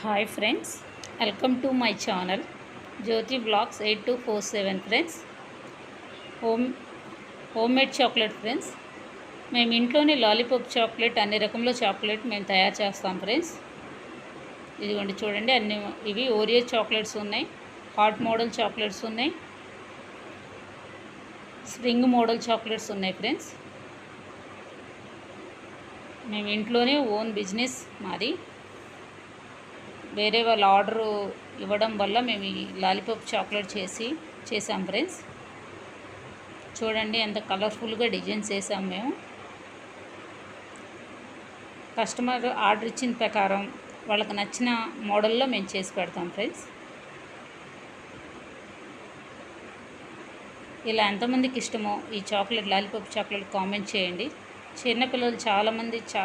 Hi friends welcome to my channel Jyothi blogs eight two four seven friends. Home home made chocolate friends మేము ఇంట్లోనే lollipop chocolate అన్ని రకముల chocolate మేము తయారు చేస్తాం ఫ్రెండ్స్. ఇదిగోండి చూడండి అన్ని ఇవి ఓరియో చాక్లెట్స్ ఉన్నాయి హాట్ మోడల్ చాక్లెట్స్ ఉన్నాయి స్ప్రింగ్ మోడల్ చాక్లెట్స్ ఉన్నాయి ఫ్రెండ్స్. మేము ఇంట్లోనే ఓన్ బిజినెస్ మాది. వేరే వాళ్ళ ఆర్డర్ ఇవ్వడం వల్ల మేము ఈ లాలీపాప్ చాక్లెట్ చేసి చేసాం ఫ్రెండ్స్. చూడండి ఎంత కలర్ఫుల్గా డిజైన్స్ వేసాం మేము. కస్టమర్ ఆర్డర్ ఇచ్చిన ప్రకారం వాళ్ళకి నచ్చిన మోడల్లో మేము చేసి పెడతాం ఫ్రెండ్స్. ఇలా ఎంతమందికి ఇష్టమో ఈ చాక్లెట్ లాలీపాప్ చాక్లెట్ కామెంట్ చేయండి. చిన్నపిల్లలు చాలామంది చా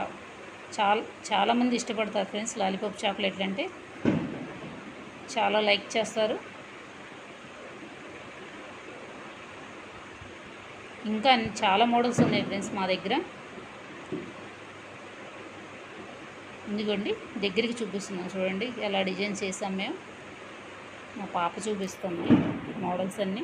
చాలా చాలామంది ఇష్టపడతారు ఫ్రెండ్స్ లాలీపాప్ చాక్లెట్లు అంటే. చాలా లైక్ చేస్తారు. ఇంకా చాలా మోడల్స్ ఉన్నాయి ఫ్రెండ్స్ మా దగ్గర. ఇదిగోండి దగ్గరికి చూపిస్తున్నాం చూడండి ఎలా డిజైన్స్ చేసాం మేము. మా పాప చూపిస్తుంది మోడల్స్ అన్నీ.